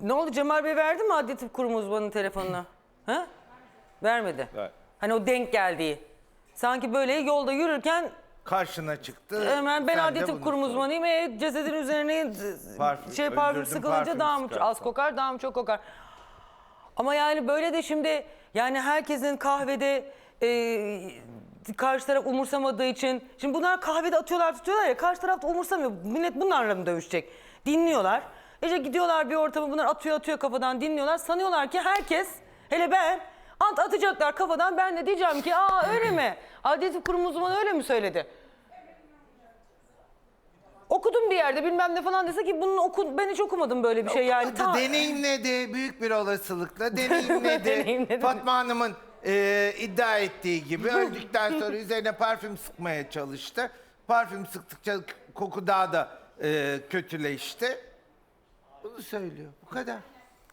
Ne oldu Cemal Bey verdi mi adli tıp kurumu uzmanının telefonunu? Ha? Vermedi. Ver. Hani o denk geldiği. Sanki böyle yolda yürürken Karşına çıktı. hemen ben sen adli tıp bunu kurumu sor. uzmanıyım. E, cesedin üzerine Parfüm, şey parfüm öldürdüm, sıkılınca parfüm daha mı az kokar daha mı çok kokar. Ama yani böyle de şimdi yani herkesin kahvede e, karşı taraf umursamadığı için şimdi bunlar kahvede atıyorlar tutuyorlar ya karşı taraf da umursamıyor. Millet bunlarla mı dövüşecek? Dinliyorlar. İşte gidiyorlar bir ortama bunlar atıyor atıyor kafadan dinliyorlar. Sanıyorlar ki herkes hele ben ant atacaklar kafadan ben de diyeceğim ki aa öyle mi? Adli tıp kurumu uzmanı öyle mi söyledi? Okudum bir yerde bilmem ne falan dese ki bunun oku, ben hiç okumadım böyle bir şey yani. Ta- deneyimledi büyük bir olasılıkla deneyimledi. Deneyimledi. Fatma Hanım'ın e, iddia ettiği gibi öldükten sonra üzerine parfüm sıkmaya çalıştı. Parfüm sıktıkça koku daha da e, kötüleşti. Bunu söylüyor. Bu kadar.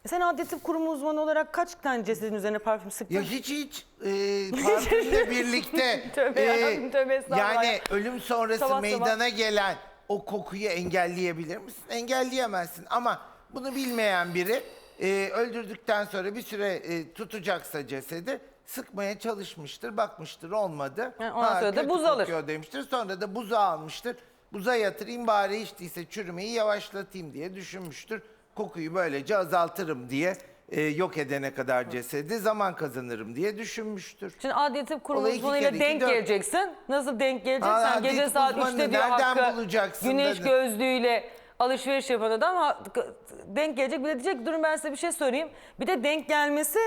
Sen adli tıp kurumu uzmanı olarak kaç tane cesedin üzerine parfüm sıktın? Ya hiç hiç e, parfümle birlikte Tövbe yarabbim, tövbe estağfurullah yani ya. ölüm sonrası Sabah sabah. meydana gelen o kokuyu engelleyebilir misin? Engelleyemezsin ama bunu bilmeyen biri e, öldürdükten sonra bir süre e, tutacaksa cesedi sıkmaya çalışmıştır, bakmıştır olmadı. Ha, ondan sonra da kötü buz alır. kokuyor demiştir. Sonra da buza almıştır. Buza yatırayım bari içtiyse çürümeyi yavaşlatayım diye düşünmüştür. Kokuyu böylece azaltırım diye e, yok edene kadar cesedi zaman kazanırım diye düşünmüştür. Şimdi adli tıp kurumu Olay iki uzmanıyla kere iki, denk dört. geleceksin. Nasıl denk geleceksin? Aa, adli gece tıp saat uzmanını 3'te diyor nereden Hakkı bulacaksın güneş dedi. gözlüğüyle alışveriş yapan adam ha- denk gelecek. Bir de diyecek ki, durun ben size bir şey sorayım. Bir de denk gelmesi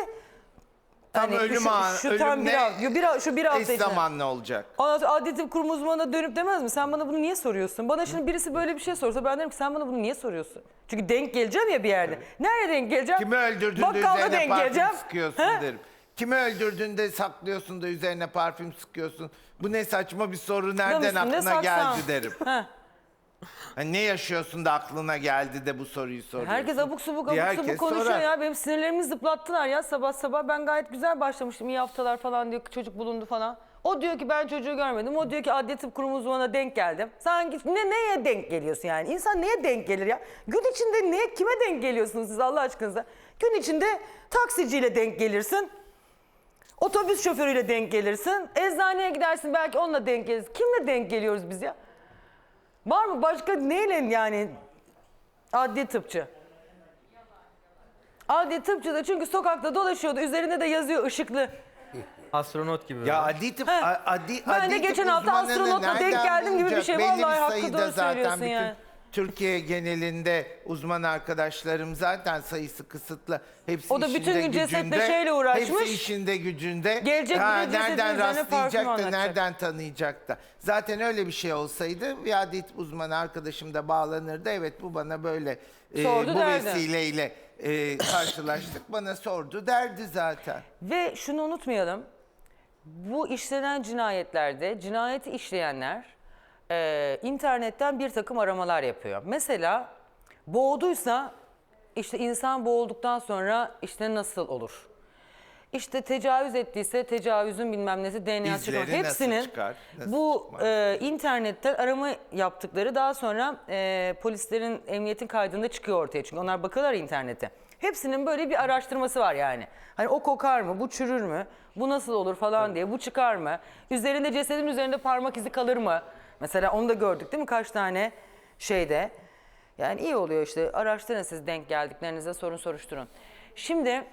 Tam hani ölüm şu, anı, şu tam bir, ölümle hafta- bir, şu bir hafta eş içinde. zamanlı olacak. Ondan sonra adli tıp kurumu uzmanına dönüp demez mi? Sen bana bunu niye soruyorsun? Bana şimdi birisi böyle bir şey sorsa ben derim ki sen bana bunu niye soruyorsun? Çünkü denk geleceğim ya bir yerde. Nerede denk geleceğim? Kimi öldürdüğünde Bakkalda üzerine denk parfüm geleceğim. sıkıyorsun He? derim. Kimi öldürdüğünde saklıyorsun da üzerine parfüm sıkıyorsun. Bu ne saçma bir soru nereden aklına geldi derim. Ha. Hani ne yaşıyorsun da aklına geldi de bu soruyu soruyorsun. Herkes abuk subuk diye abuk herkes subuk konuşuyor sorar. ya. Benim sinirlerimi zıplattılar ya sabah sabah. Ben gayet güzel başlamıştım. İyi haftalar falan diyor. Çocuk bulundu falan. O diyor ki ben çocuğu görmedim. O diyor ki adli tıp kurumu uzmanına denk geldim. Sanki ne, neye denk geliyorsun yani? İnsan neye denk gelir ya? Gün içinde neye, kime denk geliyorsunuz siz Allah aşkınıza? Gün içinde taksiciyle denk gelirsin. Otobüs şoförüyle denk gelirsin. Eczaneye gidersin belki onunla denk gelirsin. Kimle denk geliyoruz biz ya? Var mı başka neyle yani adli tıpçı? Adli tıpçı da çünkü sokakta dolaşıyordu. Üzerinde de yazıyor ışıklı. Astronot gibi. Ya adli tıp, He. a- adli, Ben adli de tıp geçen hafta astronotla denk nereden geldim gibi bir bulacak? şey. Vallahi hakkı sayıda doğru zaten söylüyorsun bütün yani. Türkiye genelinde uzman arkadaşlarım zaten sayısı kısıtlı. Hepsi O da bütün işinde gün cesetle gücünde, şeyle uğraşmış. Hepsi işinde gücünde. Gelecek de cesedin nereden üzerine rastlayacak da anlatacak. nereden tanıyacak da. Zaten öyle bir şey olsaydı tıp uzmanı arkadaşım da bağlanırdı. Evet bu bana böyle e, Sordu bu derdi. vesileyle e, karşılaştık. Bana sordu derdi zaten. Ve şunu unutmayalım. Bu işlenen cinayetlerde cinayeti işleyenler e, internetten bir takım aramalar yapıyor. Mesela boğduysa işte insan boğulduktan sonra işte nasıl olur? İşte tecavüz ettiyse tecavüzün bilmem nesi DNA'sı nasıl Hepsinin çıkar, nasıl bu çıkmaz? e, internetten arama yaptıkları daha sonra e, polislerin emniyetin kaydında çıkıyor ortaya. Çünkü onlar bakıyorlar internete. Hepsinin böyle bir araştırması var yani. Hani o kokar mı, bu çürür mü, bu nasıl olur falan diye, bu çıkar mı? Üzerinde cesedin üzerinde parmak izi kalır mı? Mesela onu da gördük değil mi kaç tane şeyde. Yani iyi oluyor işte araştırın siz denk geldiklerinize sorun soruşturun. Şimdi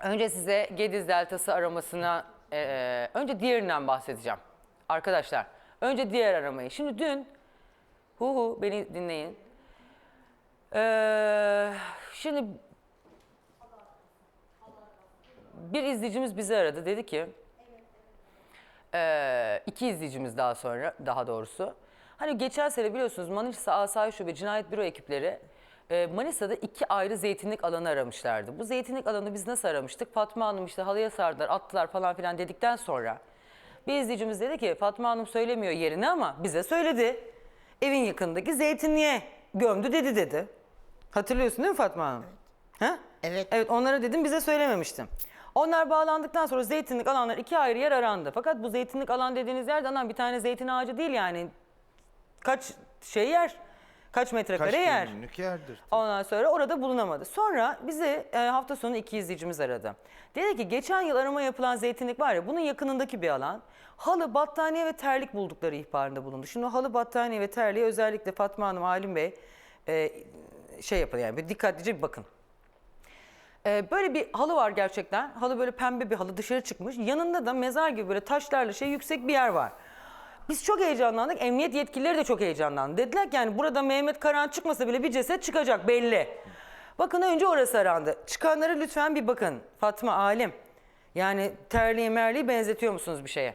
önce size Gediz Deltası aramasına eee, önce diğerinden bahsedeceğim. Arkadaşlar önce diğer aramayı. Şimdi dün hu hu beni dinleyin. Eee, şimdi bir izleyicimiz bizi aradı. Dedi ki eee, iki izleyicimiz daha sonra daha doğrusu. Hani geçen sene biliyorsunuz Manisa Asayiş Şube Cinayet Büro ekipleri e, Manisa'da iki ayrı zeytinlik alanı aramışlardı. Bu zeytinlik alanı biz nasıl aramıştık? Fatma Hanım işte halıya sardılar, attılar falan filan dedikten sonra bir izleyicimiz dedi ki Fatma Hanım söylemiyor yerini ama bize söyledi. Evin yakındaki zeytinliğe gömdü dedi dedi. Hatırlıyorsun değil mi Fatma Hanım? Ha? Evet. Evet onlara dedim bize söylememiştin. Onlar bağlandıktan sonra zeytinlik alanlar iki ayrı yer arandı. Fakat bu zeytinlik alan dediğiniz yerde anan bir tane zeytin ağacı değil yani. Kaç şey yer? Kaç metrekare Kaç yer. dönümlük yerdir. Ondan sonra orada bulunamadı. Sonra bizi e, hafta sonu iki izleyicimiz aradı. Dedi ki geçen yıl arama yapılan zeytinlik var ya bunun yakınındaki bir alan. Halı, battaniye ve terlik buldukları ihbarında bulundu. Şimdi o halı, battaniye ve terliğe özellikle Fatma Hanım, Halim Bey e, şey yapın yani bir dikkatlice bir bakın. E, böyle bir halı var gerçekten. Halı böyle pembe bir halı dışarı çıkmış. Yanında da mezar gibi böyle taşlarla şey yüksek bir yer var. Biz çok heyecanlandık. Emniyet yetkilileri de çok heyecanlandı. Dediler ki yani burada Mehmet Karan çıkmasa bile bir ceset çıkacak belli. Bakın önce orası arandı. Çıkanlara lütfen bir bakın. Fatma Alim. Yani terliği merliği benzetiyor musunuz bir şeye?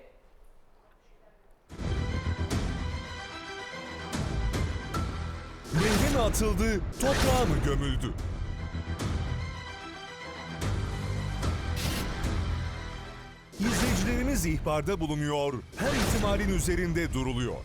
Nehre mi atıldı, toprağa mı gömüldü? İzleyicilerimiz ihbarda bulunuyor, her ihtimalin üzerinde duruluyor.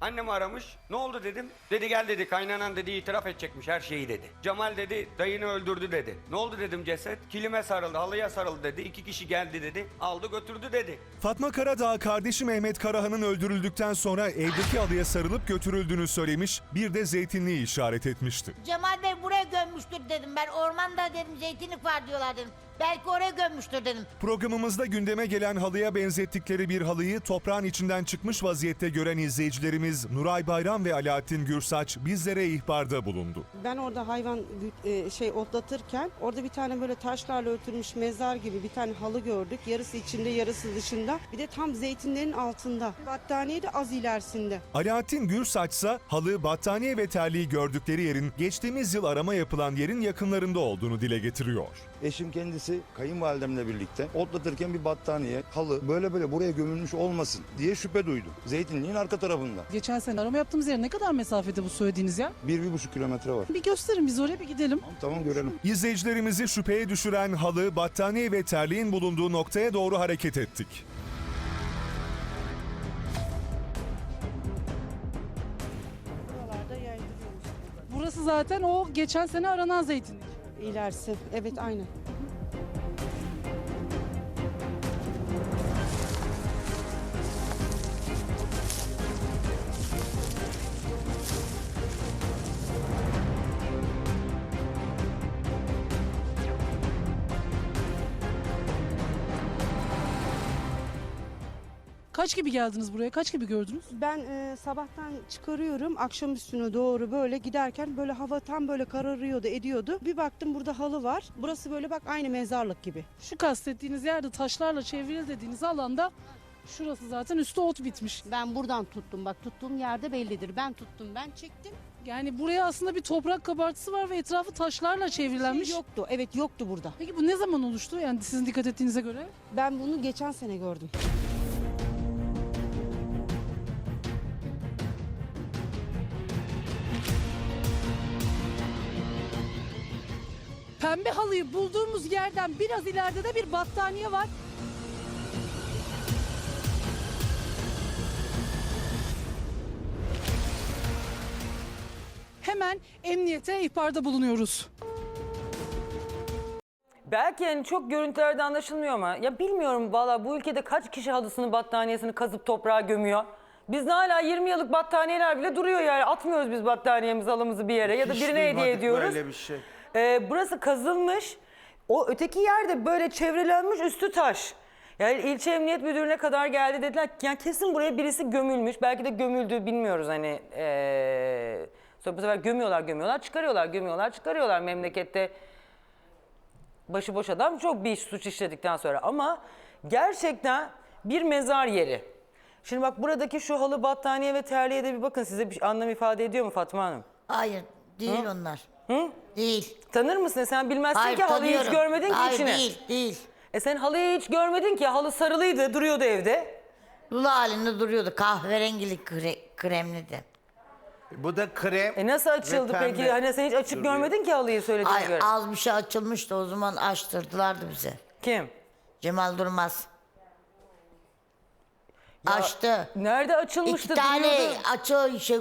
Annem aramış. Ne oldu dedim. Dedi gel dedi kaynanan dedi itiraf edecekmiş her şeyi dedi. Cemal dedi dayını öldürdü dedi. Ne oldu dedim ceset. Kilime sarıldı halıya sarıldı dedi. İki kişi geldi dedi. Aldı götürdü dedi. Fatma Karadağ kardeşi Mehmet Karahan'ın öldürüldükten sonra evdeki alıya sarılıp götürüldüğünü söylemiş, bir de zeytinliği işaret etmişti. Cemal Bey buraya gömmüştür dedim ben. Ormanda dedim zeytinlik var diyorlar dedim. Belki oraya gömmüştür dedim. Programımızda gündeme gelen halıya benzettikleri bir halıyı toprağın içinden çıkmış vaziyette gören izleyicilerimiz Nuray Bayram ve Alaaddin Gürsaç bizlere ihbarda bulundu. Ben orada hayvan e, şey otlatırken orada bir tane böyle taşlarla örtülmüş mezar gibi bir tane halı gördük. Yarısı içinde yarısı dışında. Bir de tam zeytinlerin altında. Battaniye de az ilerisinde. Alaaddin Gürsaç ise halı, battaniye ve terliği gördükleri yerin geçtiğimiz yıl arama yapılan yerin yakınlarında olduğunu dile getiriyor. Eşim kendisi kayınvalidemle birlikte otlatırken bir battaniye, halı böyle böyle buraya gömülmüş olmasın diye şüphe duydu. Zeytinliğin arka tarafında. Geçen sene arama yaptığımız yer ne kadar mesafede bu söylediğiniz yer? Bir, bir buçuk kilometre var. Bir gösterin biz oraya bir gidelim. Tamam görelim. İzleyicilerimizi şüpheye düşüren halı, battaniye ve terliğin bulunduğu noktaya doğru hareket ettik. Burası zaten o geçen sene aranan zeytinlik. İlerisi. Evet aynen. Kaç gibi geldiniz buraya? Kaç gibi gördünüz? Ben e, sabahtan çıkarıyorum akşam üstüne doğru böyle giderken böyle hava tam böyle kararıyordu ediyordu. Bir baktım burada halı var. Burası böyle bak aynı mezarlık gibi. Şu kastettiğiniz yerde taşlarla çevrili dediğiniz alanda şurası zaten üstü ot bitmiş. Ben buradan tuttum bak tuttuğum yerde bellidir. Ben tuttum ben çektim. Yani buraya aslında bir toprak kabartısı var ve etrafı taşlarla çevrilenmiş. Şey yoktu. Evet yoktu burada. Peki bu ne zaman oluştu? Yani sizin dikkat ettiğinize göre? Ben bunu geçen sene gördüm. Pembe halıyı bulduğumuz yerden biraz ileride de bir battaniye var. Hemen emniyete ihbarda bulunuyoruz. Belki yani çok görüntülerde anlaşılmıyor ama ya bilmiyorum valla bu ülkede kaç kişi halısını battaniyesini kazıp toprağa gömüyor. Biz hala 20 yıllık battaniyeler bile duruyor yani atmıyoruz biz battaniyemizi halımızı bir yere ya da Hiç birine hediye duymadık ediyoruz. Böyle bir şey. Ee, burası kazılmış. O öteki yerde böyle çevrelenmiş üstü taş. Yani ilçe emniyet müdürüne kadar geldi dediler ki yani kesin buraya birisi gömülmüş. Belki de gömüldü bilmiyoruz hani. Ee, sonra bu sefer gömüyorlar gömüyorlar çıkarıyorlar gömüyorlar çıkarıyorlar memlekette. Başıboş adam çok bir suç işledikten sonra ama gerçekten bir mezar yeri. Şimdi bak buradaki şu halı battaniye ve terliğe de bir bakın size bir anlam ifade ediyor mu Fatma Hanım? Hayır değil onlar. Değil. Tanır mısın? Sen bilmezsin Hayır ki halıyı hiç tanıyorum. görmedin ki Hayır içine. değil değil. E sen halıyı hiç görmedin ki. Halı sarılıydı, duruyordu evde. Lula halinde duruyordu kahverengili kre, kremliydi. Bu da krem. E nasıl açıldı ve peki? pembe Hani sen hiç açık duruyor. görmedin ki halıyı söylediğine Ay, göre. az bir şey açılmıştı o zaman açtırdılardı bize. Kim? Cemal Durmaz. Ya, Açtı. Nerede açılmıştı? İki tane duruyordu? açı şey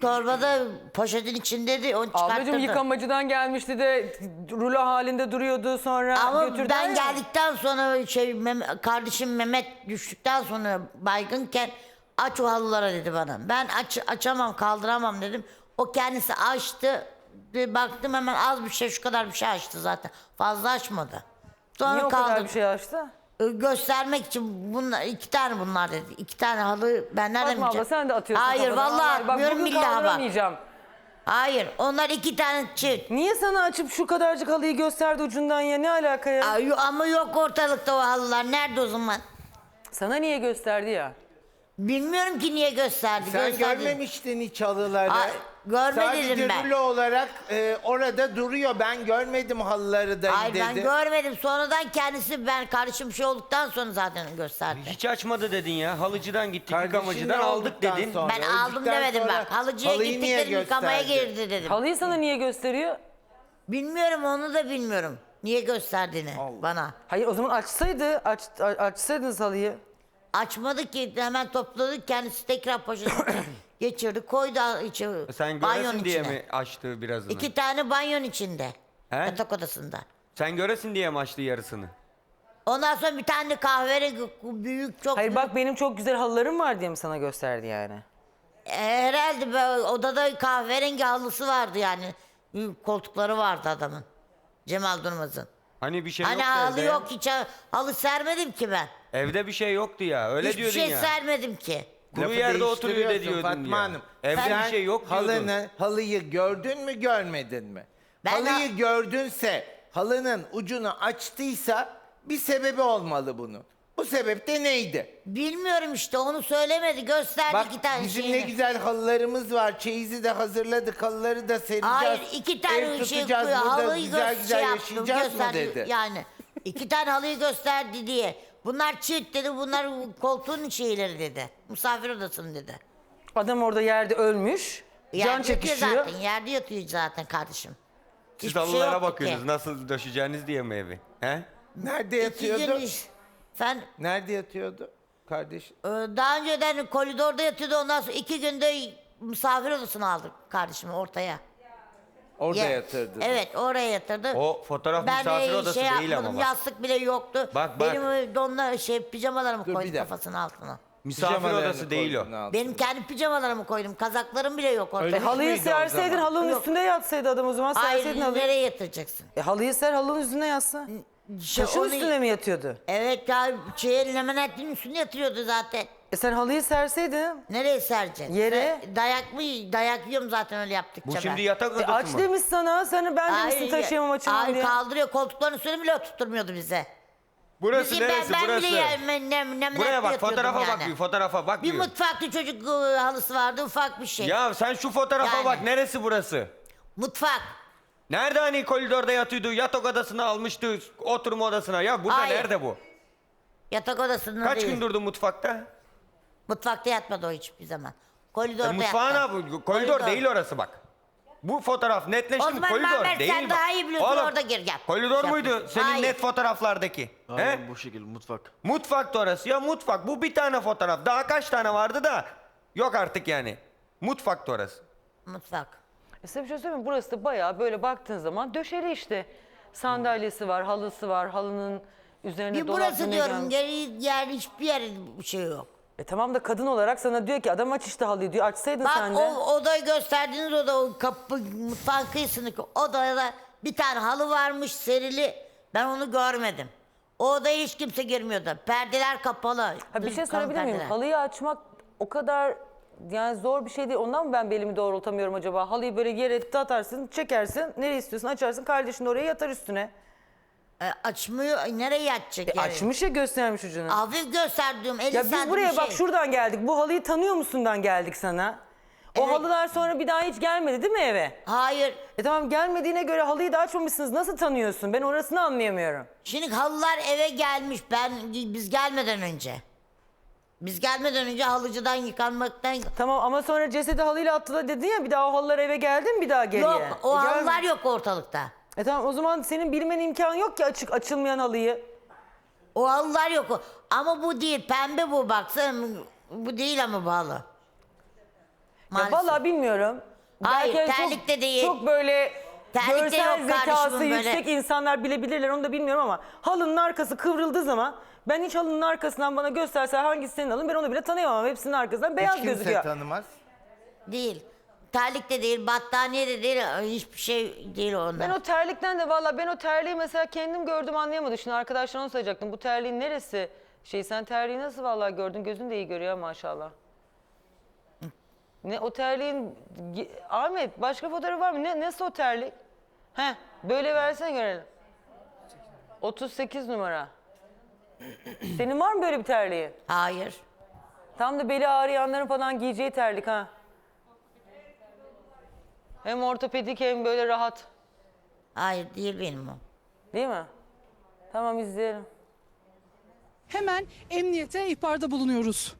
torbada poşetin içindeydi onu çıkarttırdı. Ablacığım yıkamacıdan gelmişti de rulo halinde duruyordu sonra Ama götürdüler ben ya. geldikten sonra şey Mem- kardeşim Mehmet düştükten sonra baygınken Aç o halılara dedi bana. Ben aç, açamam kaldıramam dedim. O kendisi açtı. Bir baktım hemen az bir şey şu kadar bir şey açtı zaten. Fazla açmadı. Sonra Niye o kaldım. kadar bir şey açtı? Göstermek için bunlar iki tane bunlar dedi. İki tane halı ben nereden Fatma abla bileceğim? sen de atıyorsun Hayır kafadan. vallahi Hayır, bak atmıyorum bugün billahi bak. kaldıramayacağım. Hayır onlar iki tane çift. Niye sana açıp şu kadarcık halıyı gösterdi ucundan ya? Ne alaka ya? Ay, yo- Ama yok ortalıkta o halılar. Nerede o zaman? Sana niye gösterdi ya? Bilmiyorum ki niye gösterdi. Sen gösterdi. görmemiştin hiç halıları. Ay, görmedim Sadece ben. rulo olarak e, orada duruyor. Ben görmedim halıları da Hayır dedi. ben görmedim. Sonradan kendisi ben kardeşim şey olduktan sonra zaten gösterdi. Hiç açmadı dedin ya. Halıcıdan gittik, Kardeşinle yıkamacıdan aldık olduktan dedin. sonra, Ben aldım öldükten demedim sonra bak. Halıcıya halıyı gittik niye dedim yıkamaya gösterdi? girdi dedim. Halıyı sana niye gösteriyor? Bilmiyorum onu da bilmiyorum. Niye gösterdiğini bana. Hayır o zaman açsaydı, aç, a- açsaydınız halıyı. Açmadı ki hemen topladık kendisi tekrar poşetine geçirdi koydu içi E Sen banyon göresin diye içine. mi açtı birazını? İki tane banyon içinde. He? Yatak odasında. Sen göresin diye mi açtı yarısını? Ondan sonra bir tane kahverengi büyük çok Hayır bak benim çok güzel halılarım var diye mi sana gösterdi yani? E, herhalde be- odada kahverengi halısı vardı yani. Büyük koltukları vardı adamın. Cemal Durmaz'ın. Hani bir şey hani yoktu halı evde. yok hiç ha- halı sermedim ki ben. Evde bir şey yoktu ya. Öyle Hiçbir diyordun şey ya. sermedim ki. Kuru Lafı yerde oturuyor da değiştiriyorsun diyordun Fatma ya. Hanım. Evde Sen bir şey yok diyordun. halını, halıyı gördün mü görmedin mi? Ben halıyı ha- gördünse halının ucunu açtıysa bir sebebi olmalı bunun. Bu sebep de neydi? Bilmiyorum işte onu söylemedi gösterdi Bak iki tane bizim şeyini. ne güzel halılarımız var. Çeyizi de hazırladık. Halıları da sereceğiz. Hayır iki tane Ev şey tutacağız. koyuyor. Burada Halıyı güzel güzel şey yaptım, yaşayacağız mı gösterdi. dedi. Yani iki tane halıyı gösterdi diye. Bunlar çift dedi bunlar koltuğun şeyleri dedi. Misafir odasının dedi. Adam orada yerde ölmüş. Yerde can yatıyor çekişiyor. zaten yerde yatıyor zaten kardeşim. Siz Hiçbir şey halılara yoktu bakıyorsunuz. ki. Nasıl döşeceğiniz diye mi evi? He? Nerede İki yatıyordu? gün iş- Sen Nerede yatıyordu? Kardeş. e, daha önceden koridorda yatıyordu ondan sonra iki günde misafir odasını aldık kardeşimi ortaya. Orada Ya- yatırdı. Evet oraya yatırdı. O fotoğraf ben misafir de odası şey değil ama bak. yastık bile yoktu. Bak, bak. Benim donla şey pijamalarımı Dur, bir koydum dakika. kafasının altına. Misafir Pijamalarını odası değil o. koydun altına. Benim kendi pijamalarımı koydum. Kazaklarım bile yok E, halıyı o serseydin zaman? halının Yok. üstünde yatsaydı adam o zaman Hayır halıyı. nereye yatıracaksın? E, halıyı ser halının üstüne yatsa. Taşın onu- üstüne mi yatıyordu? Evet ya şey lemenetliğin üstüne yatırıyordu zaten. E sen halıyı serseydin. Nereye sereceksin? Yere. Sen dayak mı? Dayak yiyorum zaten öyle yaptıkça Bu ben. şimdi yatak E, odası aç mı? demiş sana. Sana ben demişsin Hayır, taşıyamam açamam hayır, diye. kaldırıyor koltukların üstüne bile oturtmuyordu bize. Burası Bizim- neresi ben, ben burası? bile yani, ne, ne, Buraya bak fotoğrafa yani. bak bir fotoğrafa bak Bir bir. mutfakta çocuk e, halısı vardı ufak bir şey. Ya sen şu fotoğrafa Yani. bak neresi burası? Mutfak. Nerede hani koridorda yatıyordu, yatak odasına almıştı, oturma odasına. Ya burada Hayır. nerede bu? Yatak odasında Kaç değil. gün durdu mutfakta? Mutfakta yatmadı o hiçbir zaman. Koridorda E, mutfağına yattı. bu koridor, değil orası bak. Bu fotoğraf netleşti mi? zaman Koridor Muammer, değil sen bak. daha iyi biliyorsun, orada gir gel. Koridor Şey muydu senin Hayır. net fotoğraflardaki? He? Aynen bu şekilde mutfak. Mutfaktı orası ya mutfak. Bu bir tane fotoğraf. Daha kaç tane vardı da yok artık yani. Mutfaktı orası. Mutfak. E size bir şey söyleyeyim mi? Burası da bayağı böyle baktığın zaman döşeli işte. Sandalyesi var, halısı var, halının üzerine Bir dolap burası yine diyorum gelmiş. geri yer hiçbir yer bir şey yok. E tamam da kadın olarak sana diyor ki adam aç işte halıyı diyor. Açsaydın Bak sen de. o odayı gösterdiğiniz oda o kapı mutfağın kıyısındaki odada bir tane halı varmış serili. Ben onu görmedim. O odaya hiç kimse girmiyordu. Perdeler kapalı. Ha bir şey sorabilir miyim? perdeler. Halıyı açmak o kadar yani zor bir şey değil. Ondan mı ben belimi doğrultamıyorum acaba? Halıyı böyle yere atarsın, çekersin. Nereye istiyorsun açarsın. Kardeşin de oraya yatar üstüne. E, açmıyor. Ay, Nereye yatacak E yani? açmış ya göstermiş ucunu. Hafif göster diyorum. 50 Ya biz buraya bak şey. şuradan geldik. Bu halıyı tanıyor musundan geldik sana. O Evet. halılar sonra bir daha hiç gelmedi değil mi eve? Hayır. E tamam gelmediğine göre halıyı da açmamışsınız. Nasıl tanıyorsun? Ben orasını anlayamıyorum. Şimdi halılar eve gelmiş. Ben biz gelmeden önce. Biz gelmeden önce halıcıdan yıkanmaktan Tamam ama sonra cesedi halıyla attılar dedin ya bir daha o halılar eve geldi mi bir daha geriye? yok. O E, gel- halılar yok ortalıkta. E tamam o zaman senin bilmen imkan yok ki açık açılmayan halıyı. O halılar yok. Ama bu değil. Pembe bu baksana. Bu değil ama bu halı. Ya Maalesef. vallahi bilmiyorum. Hayır, Belki terlik çok, de değil. Çok böyle Terlik de görsel yok zekası böyle. yüksek insanlar bilebilirler onu da bilmiyorum ama halının arkası kıvrıldığı zaman Ben hiç halının arkasından bana gösterse hangisi senin halın ben onu bile tanıyamam. Hepsinin arkasından beyaz Hiç kimse gözüküyor. tanımaz. Değil. Terlik de değil, battaniye de değil, hiçbir şey değil onlar. Ben o terlikten de valla ben o terliği mesela kendim gördüm anlayamadım. Şimdi arkadaşlar onu soracaktım. Bu terliğin neresi? Şey sen terliği nasıl valla gördün? Gözün de iyi görüyor maşallah. Ne o terliğin Ge- Ahmet başka fotoğrafı var mı? Ne nasıl o terlik? He böyle versene görelim. 38 numara. Senin var mı böyle bir terliği? Hayır. Tam da beli ağrıyanların falan giyeceği terlik ha. Hem ortopedik hem böyle rahat. Hayır değil benim o. Değil mi? Tamam izleyelim. Hemen emniyete ihbarda bulunuyoruz.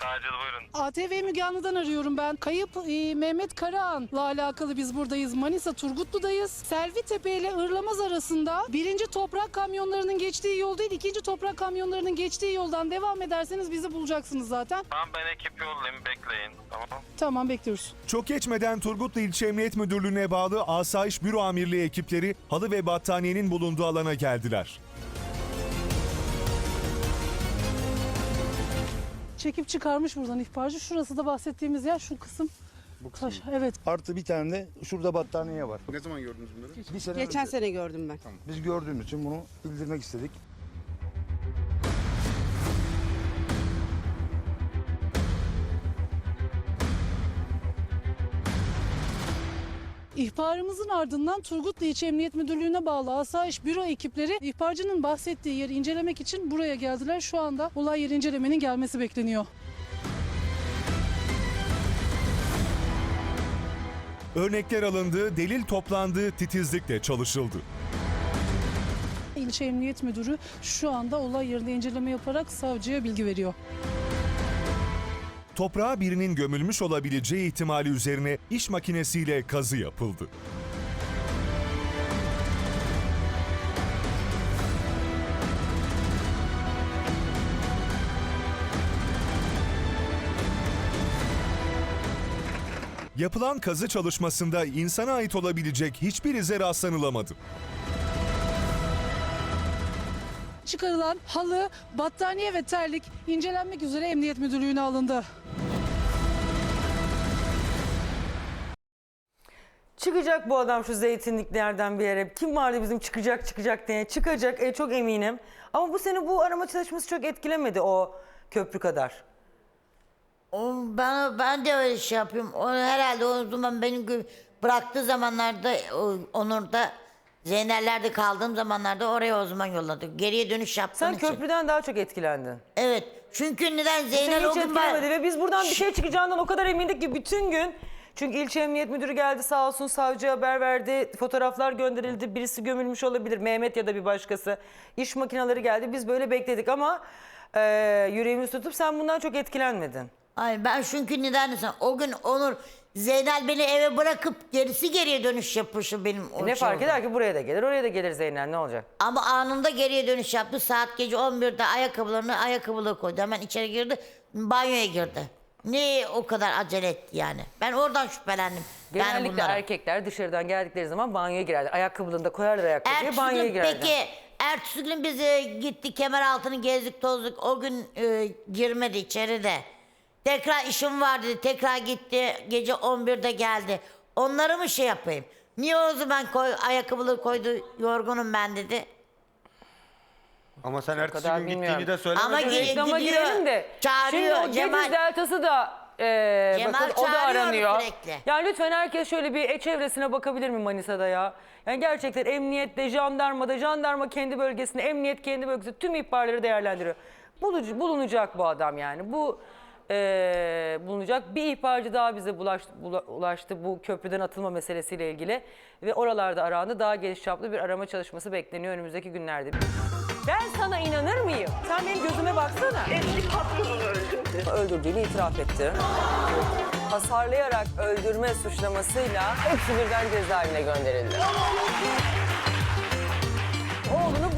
Emniyet acil buyurun. ATV Müge Anlı'dan arıyorum ben. Kayıp e, Mehmet Karahan'la alakalı biz buradayız. Manisa Turgutlu'dayız. Selvi Tepe ile Irlamaz arasında birinci toprak kamyonlarının geçtiği yol değil, ikinci toprak kamyonlarının geçtiği yoldan devam ederseniz bizi bulacaksınız zaten. Tamam ben ekip yollayayım bekleyin. Tamam. Tamam bekliyoruz. Çok geçmeden Turgutlu İlçe Emniyet Müdürlüğü'ne bağlı Asayiş Büro Amirliği ekipleri halı ve battaniyenin bulunduğu alana geldiler. Çekip çıkarmış buradan ihbarcı. Şurası da bahsettiğimiz yer şu kısım. Taş, evet. Artı bir tane de şurada battaniye var. Ne zaman gördünüz bunları? Bir sene Geçen önce. sene gördüm ben. Biz gördüğümüz için bunu bildirmek istedik. İhbarımızın ardından Turgutlu İlçe Emniyet Müdürlüğü'ne bağlı Asayiş Büro ekipleri ihbarcının bahsettiği yeri incelemek için buraya geldiler. Şu anda olay yeri incelemenin gelmesi bekleniyor. Örnekler alındı, delil toplandı, titizlikle çalışıldı. İlçe Emniyet Müdürü şu anda olay yerinde inceleme yaparak savcıya bilgi veriyor. Toprağa birinin gömülmüş olabileceği ihtimali üzerine iş makinesiyle kazı yapıldı. Yapılan kazı çalışmasında insana ait olabilecek hiçbir ize rastlanılamadı. Çıkarılan halı, battaniye ve terlik incelenmek üzere Emniyet Müdürlüğü'ne alındı. Çıkacak bu adam şu zeytinliklerden bir yere. Kim vardı bizim çıkacak çıkacak diye. Çıkacak e, çok eminim. Ama bu seni bu arama çalışması çok etkilemedi o köprü kadar. O, ben, ben de öyle şey yapıyorum. O herhalde o zaman benim bıraktığı zamanlarda o, Onur'da Zeynel'lerde kaldığım zamanlarda oraya o zaman yolladı. Geriye dönüş yaptığım Sen için. köprüden daha çok etkilendin. Evet. Çünkü neden Seni Zeynel o hiç gün ben... etkilemedi ve biz buradan bir şey çıkacağından o kadar emindik ki bütün gün çünkü ilçe emniyet müdürü geldi sağ olsun savcıya haber verdi. Fotoğraflar gönderildi. Birisi gömülmüş olabilir. Mehmet ya da bir başkası. İş makineleri geldi. Biz böyle bekledik ama e, yüreğimizi tutup sen bundan çok etkilenmedin. Ay ben çünkü neden sen o gün Onur Zeynel beni eve bırakıp gerisi geriye dönüş yapışı benim E ne fark eder ki buraya da gelir oraya da gelir Zeynel ne olacak? Ama anında geriye dönüş yaptı. Saat gece 11'de ayakkabılarını ayakkabılığı koydu. Hemen içeri girdi. Banyoya girdi. Ne o kadar acele etti yani. Ben oradan şüphelendim. yani Genellikle bunlara. erkekler dışarıdan geldikleri zaman banyoya girerler. Ayakkabılığını da koyarlar ayakkabıya Ertesi banyoya gün, girerler. peki ertesi gün biz e, gittik kemer altını gezdik tozduk. O gün e, girmedi içeri de. Tekrar işim var dedi. Tekrar gitti. Gece 11'de geldi. Onları mı şey yapayım? Niye o zaman koy, ayakkabıları koydu yorgunum ben dedi. Ama sen ertesi kadar gün bilmiyorum. gittiğini de söylemedin. Ama Reklama gidiyor, girelim de. çağırıyor, Şimdi o Cemal. Gediz Deltası da e, Cemal bakın o da çağırıyor aranıyor. sürekli. Yani lütfen herkes şöyle bir çevresine bakabilir mi Manisa'da ya? Yani gerçekten emniyette, jandarmada, jandarma kendi bölgesinde, emniyet kendi bölgesinde tüm ihbarları değerlendiriyor. Bulucu, bulunacak bu adam yani. Bu e, bulunacak. Bir ihbarcı daha bize bulaştı, bula- ulaştı bu köprüden atılma meselesiyle ilgili. Ve oralarda arandı. Daha geniş çaplı bir arama çalışması bekleniyor önümüzdeki günlerde. Ben sana inanır mıyım? Sen benim gözüme baksana. Eski patronunu öldürdü. Öldürdüğünü itiraf etti. Hasarlayarak öldürme suçlamasıyla hepsi birden cezaevine gönderildi. Oğlunu